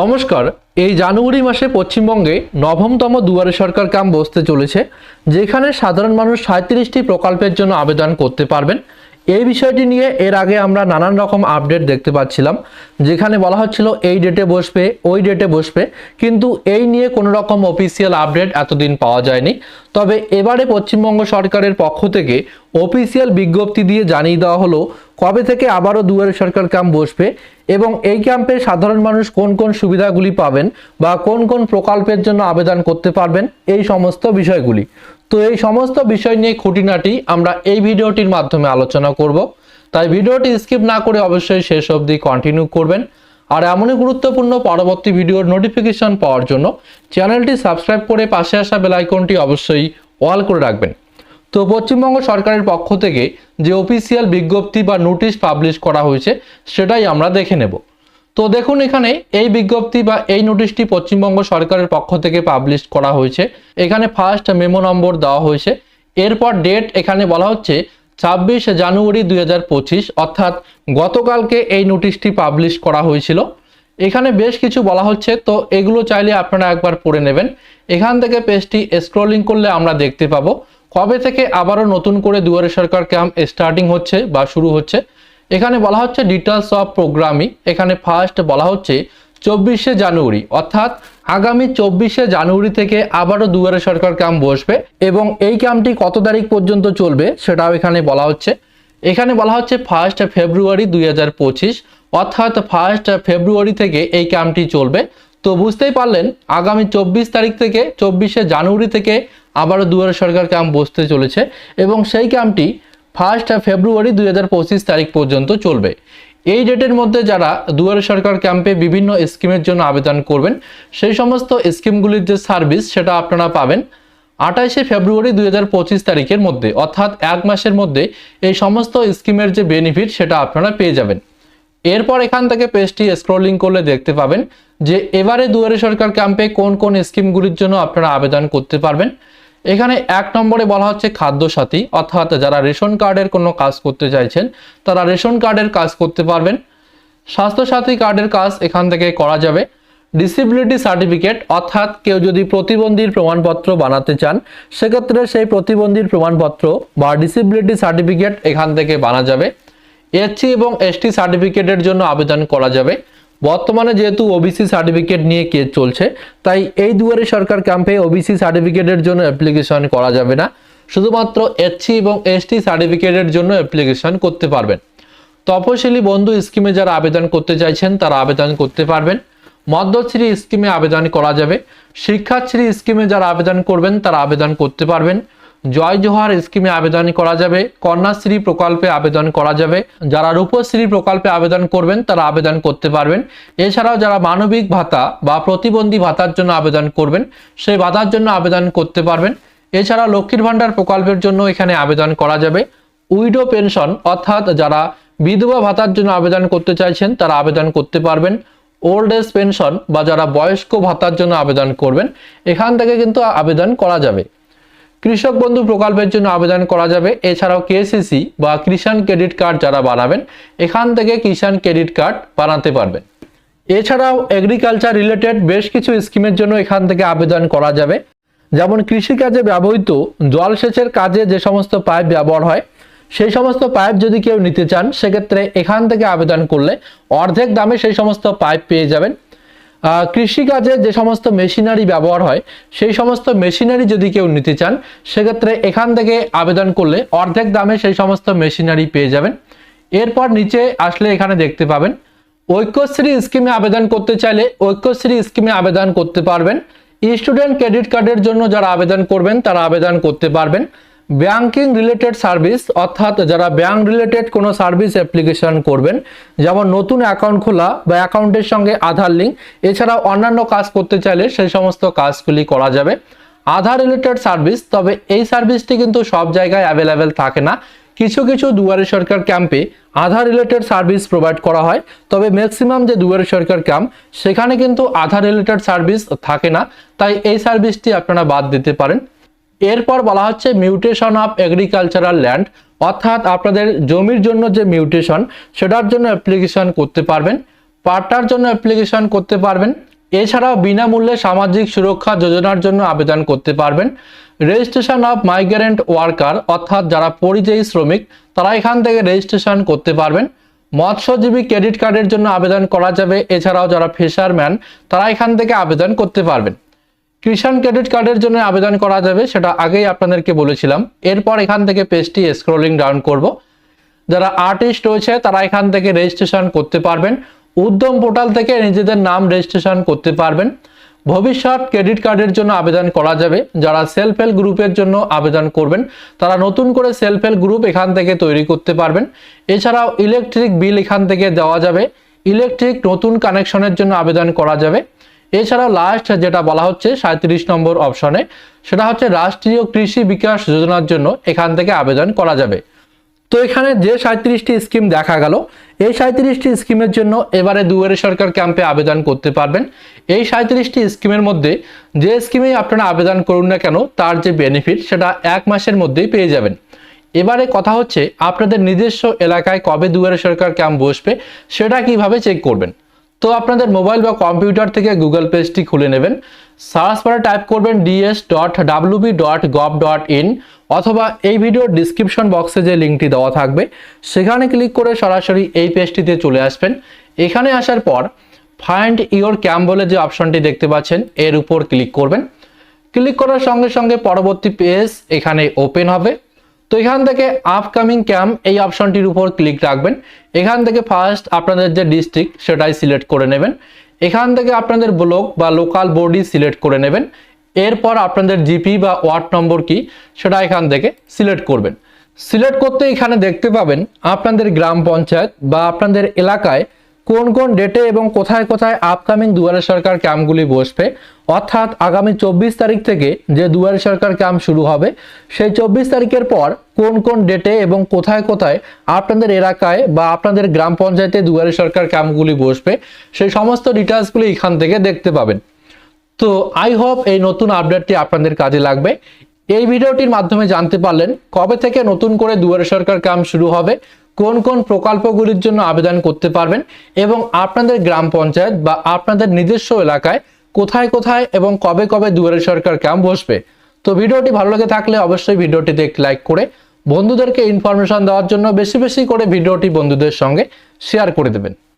নমস্কার, এই জানুয়ারি মাসে পশ্চিমবঙ্গে নবমতম দুয়ারে সরকার ক্যাম্প বসতে চলেছে, যেখানে সাধারণ মানুষ সাঁত্রিশটি প্রকল্পের জন্য আবেদন করতে পারবেন। এই বিষয়টি নিয়ে এর আগে আমরা নানান রকম আপডেট দেখতে পাচ্ছিলাম, যেখানে বলা হচ্ছিল এই ডেটে বসবে, ওই ডেটে বসবে, কিন্তু এই নিয়ে কোনো রকম অফিসিয়াল আপডেট এতদিন পাওয়া যায়নি। তবে এবারে পশ্চিমবঙ্গ সরকারের পক্ষ থেকে অফিসিয়াল বিজ্ঞপ্তি দিয়ে জানিয়ে দেওয়া হলো, কবে থেকে আবারও দুয়ারে সরকার ক্যাম্প বসবে এবং এই ক্যাম্পে সাধারণ মানুষ কোন কোন সুবিধাগুলি পাবেন বা কোন কোন প্রকল্পের জন্য আবেদন করতে পারবেন, এই সমস্ত বিষয়গুলি। তো এই সমস্ত বিষয় নিয়ে খুঁটিনাটি আমরা এই ভিডিওটির মাধ্যমে আলোচনা করব। তাই ভিডিওটি স্কিপ না করে অবশ্যই শেষ অবধি কন্টিনিউ করবেন। আর এমনই গুরুত্বপূর্ণ পরবর্তী ভিডিওর নোটিফিকেশন পাওয়ার জন্য চ্যানেলটি সাবস্ক্রাইব করে পাশে আসা বেল আইকনটি অবশ্যই অল করে রাখবেন। তো পশ্চিমবঙ্গ সরকারের পক্ষ থেকে যে অফিসিয়াল বিজ্ঞপ্তি বা নোটিশ পাবলিশ করা হয়েছে, সেটাই আমরা দেখে নেব। তো দেখুন এখানে এই বিজ্ঞপ্তি বা এই নোটিশটি পশ্চিমবঙ্গ সরকারের পক্ষ থেকে পাবলিশ করা হয়েছে। এখানে ফার্স্ট মেমো নম্বর দেওয়া হয়েছে। এরপর ডেট এখানে বলা হচ্ছে ছাব্বিশ জানুয়ারি দুই হাজার পঁচিশ, অর্থাৎ গতকালকে এই নোটিশটি পাবলিশ করা হয়েছিল। এখানে বেশ কিছু বলা হচ্ছে, তো এগুলো চাইলে আপনারা একবার পড়ে নেবেন। এখান থেকে পেজটি স্ক্রলিং করলে আমরা দেখতে পাবো। কবে থেকে আবারও নতুন করে দুয়ারে সরকার ক্যাম্প স্টার্টিং হচ্ছে বা শুরু হচ্ছে? এখানে বলা হচ্ছে ডিটেলস অফ প্রোগ্রামিং এখানে ফার্স্ট বলা হচ্ছে চব্বিশে জানুয়ারি, অর্থাৎ আগামী চব্বিশে জানুয়ারি থেকে আবারও দুয়ারে সরকার ক্যাম্প বসবে এবং এই ক্যাম্পটি কত তারিখ পর্যন্ত চলবে সেটাও এখানে বলা হচ্ছে। এখানে বলা হচ্ছে ফার্স্ট ফেব্রুয়ারি দুই হাজার পঁচিশ, অর্থাৎ ফার্স্ট ফেব্রুয়ারি থেকে এই ক্যাম্পটি চলবে। তো বুঝতেই পারলেন, আগামী চব্বিশ তারিখ থেকে, চব্বিশে জানুয়ারি থেকে আবারও দুয়ারে সরকার ক্যাম্প বসতে চলেছে এবং সেই ক্যাম্পটি ফার্স্ট ফেব্রুয়ারি দুই হাজার পঁচিশ তারিখ পর্যন্ত চলবে। এই ডেটের মধ্যে যারা দুয়ারে সরকার ক্যাম্পে বিভিন্ন স্কিমের জন্য আবেদন করবেন, সেই সমস্ত স্কিমগুলির যে সার্ভিস সেটা আপনারা পাবেন আঠাশে ফেব্রুয়ারি দুই হাজার পঁচিশ তারিখের মধ্যে। অর্থাৎ এক মাসের মধ্যে এই সমস্ত স্কিমের যে বেনিফিট সেটা আপনারা পেয়ে যাবেন। এরপর এখান থেকে পেজটি স্ক্রলিং করলে দেখতে পাবেন যে এবারে দুয়ারে সরকার ক্যাম্পে কোন কোন স্কিমগুলির জন্য আপনারা আবেদন করতে পারবেন। এখানে এক নম্বরে বলা হচ্ছে খাদ্য সাথী অর্থাৎ যারা রেশন কার্ডের কোনো কাজ করতে চাইছেন, তারা রেশন কার্ডের কাজ করতে পারবেন। স্বাস্থ্যসাথী কার্ডের কাজ এখান থেকে করা যাবে। ডিসেবিলিটি সার্টিফিকেট অর্থাৎ কেউ যদি প্রতিবন্ধীর প্রমাণপত্র বানাতে চান, সেক্ষেত্রে সেই প্রতিবন্ধীর প্রমাণপত্র বা ডিসেবিলিটি সার্টিফিকেট এখান থেকে বানা যাবে। এসসি এবং এসটি সার্টিফিকেটের জন্য আবেদন করা যাবে। বর্তমানে যেহেতু ওবিসি সার্টিফিকেট নিয়ে কেস চলছে, তাই এই দুয়ারে সরকার ক্যাম্পে ওবিসি সার্টিফিকেটের জন্য অ্যাপ্লিকেশন করা যাবে না। শুধুমাত্র এসসি এবং এসটি সার্টিফিকেটের জন্য অ্যাপ্লিকেশন করতে পারবেন। তপশিলি বন্ধু স্কিমে যারা আবেদন করতে চাইছেন, তারা আবেদন করতে পারবেন। মধ্যশ্রী স্কিমে আবেদন করা যাবে। শিক্ষাশ্রী স্কিমে যারা আবেদন করবেন, তারা আবেদন করতে পারবেন। জয় জোহার স্কিমে আবেদন করা যাবে, কন্যাশ্রী প্রকল্পে আবেদন করা যাবে। যারা রূপশ্রী প্রকল্পে আবেদন করবেন, তারা আবেদন করতে পারবেন। এছাড়াও যারা মানবিক ভাতা বা প্রতিবন্ধী ভাতার জন্য আবেদন করবেন, সেই ভাতার জন্য আবেদন করতে পারবেন। এছাড়া লক্ষ্মীর ভাণ্ডার প্রকল্পের জন্য এখানে আবেদন করা যাবে। উইডো পেনশন, অর্থাৎ যারা বিধবা ভাতার জন্য আবেদন করতে চাইছেন, তারা আবেদন করতে পারবেন। ওল্ড এজ পেনশন বা যারা বয়স্ক ভাতার জন্য আবেদন করবেন, এখান থেকে কিন্তু আবেদন করা যাবে। কৃষক বন্ধু প্রকল্পের জন্য আবেদন করা যাবে। এছাড়াও কেসিসি বা কিষাণ ক্রেডিট কার্ড যারা বানাবেন, এখান থেকে কিষাণ ক্রেডিট কার্ড বানাতে পারবেন। এছাড়াও এগ্রিকালচার রিলেটেড বেশ কিছু স্কিমের জন্য এখান থেকে আবেদন করা যাবে। যেমন কৃষিকাজে ব্যবহৃত জলসেচের কাজে যে সমস্ত পাইপ ব্যবহার হয়, সেই সমস্ত পাইপ যদি কেউ নিতে চান, সেক্ষেত্রে এখান থেকে আবেদন করলে অর্ধেক দামে সেই সমস্ত পাইপ পেয়ে যাবেন। কৃষিকাজে যে সমস্ত মেশিনারি ব্যবহার হয়, সেই সমস্ত মেশিনারি যদি কেউ নিতে চান, সেক্ষেত্রে এখান থেকে আবেদন করলে অর্ধেক দামে সেই সমস্ত মেশিনারি পেয়ে যাবেন। এরপর নিচে আসলে এখানে দেখতে পাবেন, ঐক্যশ্রী স্কিমে আবেদন করতে চাইলে ঐক্যশ্রী স্কিমে আবেদন করতে পারবেন। স্টুডেন্ট ক্রেডিট কার্ডের জন্য যারা আবেদন করবেন, তারা আবেদন করতে পারবেন। ব্যাংকিং রিলেটেড সার্ভিস অর্থাৎ যারা ব্যাংক রিলেটেড কোনো সার্ভিস অ্যাপ্লিকেশন করবেন, যেমন নতুন অ্যাকাউন্ট খোলা বা অ্যাকাউন্টের সঙ্গে আধার লিঙ্ক এছাড়াও অন্যান্য কাজ করতে চাইলে সেই সমস্ত কাজগুলি করা যাবে। আধার রিলেটেড সার্ভিস তবে এই সার্ভিসটি কিন্তু সব জায়গায় অ্যাভেলেবেল থাকে না। কিছু কিছু দুয়ারে সরকার ক্যাম্পে আধার রিলেটেড সার্ভিস প্রোভাইড করা হয়, তবে ম্যাক্সিমাম যে দুয়ারে সরকার ক্যাম্প সেখানে কিন্তু আধার রিলেটেড সার্ভিস থাকে না। তাই এই সার্ভিসটি আপনারা বাদ দিতে পারেন। এরপর বলা হচ্ছে মিউটেশন অফ এগ্রিকালচারাল ল্যান্ড, অর্থাৎ আপনাদের জমির জন্য যে মিউটেশন, সেটার জন্য অ্যাপ্লিকেশন করতে পারবেন, পাট্টার জন্য অ্যাপ্লিকেশন করতে পারবেন, এছাড়াও বিনামূল্যে সামাজিক সুরক্ষা যোজনার জন্য আবেদন করতে পারবেন। রেজিস্ট্রেশন অফ মাইগ্রেন্ট ওয়ার্কার অর্থাৎ যারা পরিযায়ী শ্রমিক, তারা এখান থেকে রেজিস্ট্রেশন করতে পারবেন। মৎস্যজীবী ক্রেডিট কার্ডের জন্য আবেদন করা যাবে, এছাড়াও যারা ফিশারম্যান তারা এখান থেকে আবেদন করতে পারবেন। কিষাণ ক্রেডিট কার্ডের জন্য আবেদন করা যাবে, সেটা আগেই আপনাদেরকে বলেছিলাম। এরপর এখান থেকে পেজটি স্ক্রলিং ডাউন করব। যারা আর্টিস্ট রয়েছে, তারা এখান থেকে রেজিস্ট্রেশন করতে পারবেন। উদ্যম পোর্টাল থেকে নিজেদের নাম রেজিস্ট্রেশন করতে পারবেন। ভবিষ্যৎ ক্রেডিট কার্ডের জন্য আবেদন করা যাবে। যারা সেলফ হেল্প গ্রুপের জন্য আবেদন করবেন, তারা নতুন করে সেলফ হেল্প গ্রুপ এখান থেকে তৈরি করতে পারবেন। এছাড়াও ইলেকট্রিক বিল এখান থেকে দেওয়া যাবে। ইলেকট্রিক নতুন কানেকশনের জন্য আবেদন করা যাবে। এছাড়াও লাস্ট যেটা বলা হচ্ছে সাঁত্রিশ নম্বর অপশনে সেটা হচ্ছে রাষ্ট্রীয় কৃষি বিকাশ যোজনার জন্য এখান থেকে আবেদন করা যাবে। তো এখানে যে সাঁত্রিশটি স্কিম দেখা গেল, এই সাঁত্রিশটি স্কিমের জন্য এবারে দুয়ারে সরকার ক্যাম্পে আবেদন করতে পারবেন। এই সাঁত্রিশটি স্কিমের মধ্যে যে স্কিমে আপনারা আবেদন করুন না কেন, তার যে বেনিফিট সেটা এক মাসের মধ্যেই পেয়ে যাবেন। এবারে কথা হচ্ছে আপনাদের নিজস্ব এলাকায় কবে দুয়ারে সরকার ক্যাম্প বসবে, সেটা কীভাবে চেক করবেন? তো আপনাদের মোবাইল বা কম্পিউটার থেকে গুগল পেজটি খুলে নেবেন। সার্চ বারে টাইপ করবেন DS dot WB dot gov dot in অথবা এই ভিডিওর ডিসক্রিপশন বক্সে যে লিঙ্কটি দেওয়া থাকবে, সেখানে ক্লিক করে সরাসরি এই পেজটিতে চলে আসবেন। এখানে আসার পর ফাইন্ড ইওর ক্যাম্প বলে যে অপশনটি দেখতে পাচ্ছেন, এর উপর ক্লিক করবেন। ক্লিক করার সঙ্গে সঙ্গে পরবর্তী পেজ এখানে ওপেন হবে। তো এখান থেকে আপকামিং ক্যাম্প এই অপশনটির উপর ক্লিক রাখবেন। এখান থেকে ফার্স্ট আপনাদের যে ডিস্ট্রিক্ট সেটাই সিলেক্ট করে নেবেন। এখান থেকে আপনাদের ব্লক বা লোকাল বডি সিলেক্ট করে নেবেন। এরপর আপনাদের জিপি বা ওয়ার্ড নম্বর কি, সেটা এখান থেকে সিলেক্ট করবেন। সিলেক্ট করতে এখানে দেখতে পাবেন আপনাদের গ্রাম পঞ্চায়েত বা আপনাদের এলাকায় কোন কোন ডেটে এবং কোথায় কোথায় আপকামিং দুয়ারে সরকার ক্যাম্পগুলি বসবে? অর্থাৎ আগামী চব্বিশ তারিখ থেকে যে দুয়ারে সরকার ক্যাম্প শুরু হবে, সেই চব্বিশ তারিখের পর কোন কোন ডেটে এবং কোথায় কোথায় আপনাদের এলাকায় বা আপনাদের গ্রাম পঞ্চায়েতে দুয়ারে সরকার ক্যাম্পগুলি বসবে, সেই সমস্ত ডিটেলসগুলি এখান থেকে দেখতে পাবেন। তো আই হোপ এই নতুন আপডেটটি আপনাদের কাজে লাগবে। এই ভিডিওটির মাধ্যমে জানতে পারলেন কবে থেকে নতুন করে দুয়ারে সরকার ক্যাম্প শুরু হবে কোন কোন প্রকল্পগুলির জন্য আবেদন করতে পারবেন এবং আপনাদের গ্রাম পঞ্চায়েত বা আপনাদের নিজস্ব এলাকায় কোথায় কোথায় এবং কবে কবে দুয়ারে সরকার ক্যাম্প বসবে। তো ভিডিওটি ভালো লেগে থাকলে অবশ্যই ভিডিওটিতে একটি লাইক করে বন্ধুদেরকে ইনফরমেশন দেওয়ার জন্য বেশি বেশি করে ভিডিওটি বন্ধুদের সঙ্গে শেয়ার করে দেবেন।